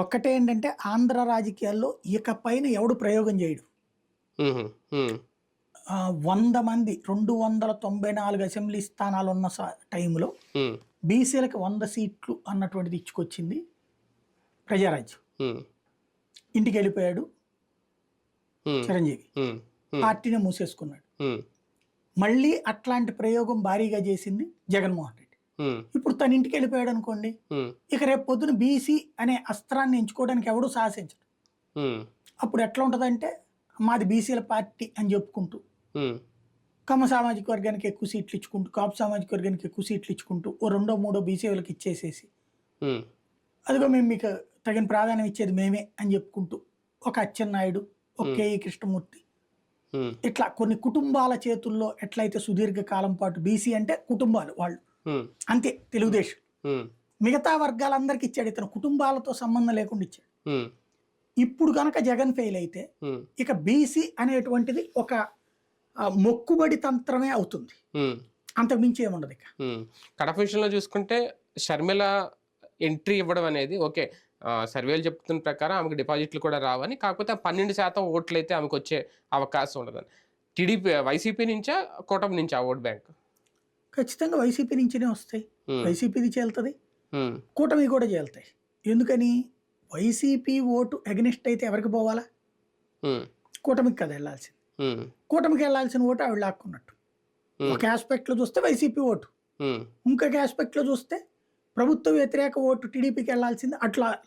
ఒక్కటే ఏంటంటే ఆంధ్ర రాజకీయాల్లో ఇక పైన ఎవడు ప్రయోగం చేయడు. వంద మంది రెండు వందల తొంభై నాలుగు అసెంబ్లీ స్థానాలు ఉన్న టైంలో బీసీలకు వంద సీట్లు అన్నటువంటిది ఇచ్చుకొచ్చింది ప్రజారాజ్యం. ఇంటికి వెళ్ళిపోయాడు చిరంజీవి. పార్టీని మూసేసుకున్నాడు. మళ్ళీ అట్లాంటి ప్రయోగం భారీగా చేసింది జగన్మోహన్ ఇప్పుడు తన ఇంటికి వెళ్ళిపోయాడు అనుకోండి ఇక రేపు పొద్దున బీసీ అనే అస్త్రాన్ని ఎంచుకోవడానికి ఎవడూ సాహసించడు. అప్పుడు ఎట్లా ఉంటుందంటే మాది బీసీల పార్టీ అని చెప్పుకుంటూ కమ్మ సామాజిక వర్గానికి ఎక్కువ సీట్లు ఇచ్చుకుంటూ కాపు సామాజిక వర్గానికి ఎక్కువ సీట్లు ఇచ్చుకుంటూ ఓ రెండో మూడో బీసీ వాళ్ళకి ఇచ్చేసేసి అదిగో మేము మీకు తగిన ప్రాధాన్యం ఇచ్చేది మేమే అని చెప్పుకుంటూ ఒక అచ్చెన్నాయుడు ఒక కేఈ కృష్ణమూర్తి. ఇట్లా కొన్ని కుటుంబాల చేతుల్లో ఎట్లయితే సుదీర్ఘ కాలం పాటు బీసీ అంటే కుటుంబాలు వాళ్ళు. అంతే తెలుగుదేశం. మిగతా వర్గాలందరికీ ఇచ్చాడు ఇతను కుటుంబాలతో సంబంధం లేకుండా ఇచ్చాడు. ఇప్పుడు కనుక జగన్ ఫెయిల్ అయితే ఇక బీసీ అనేటువంటిది ఒక మొక్కుబడి తంత్రమే అవుతుంది. అంతకు మించి ఏముండదు ఇక. కడప విషయంలో చూసుకుంటే షర్మిల ఎంట్రీ ఇవ్వడం అనేది ఓకే సర్వేలు చెప్తున్న ప్రకారం ఆమెకు డిపాజిట్లు కూడా రావని కాకపోతే పన్నెండు శాతం ఓట్లు అయితే ఆమెకు వచ్చే అవకాశం ఉండదని. టీడీపీ వైసీపీ నుంచా కూటమి నుంచా ఓట్ బ్యాంక్? ఖచ్చితంగా వైసీపీ నుంచినే వస్తాయి. వైసీపీది చేలుతుంది కూటమి కూడా చేలుతాయి. ఎందుకని? వైసీపీ ఓటు అగనిస్ట్ అయితే ఎవరికి పోవాలా? కూటమికి కదా వెళ్ళాల్సింది. కూటమికి వెళ్ళాల్సిన ఓటు ఆవిడ లాక్కున్నట్టు. ఒక ఆస్పెక్ట్లో చూస్తే వైసీపీ ఓటు. ఇంకొక ఆస్పెక్ట్లో చూస్తే ప్రభుత్వ వ్యతిరేక ఓటు టీడీపీకి వెళ్ళాల్సింది అట్లా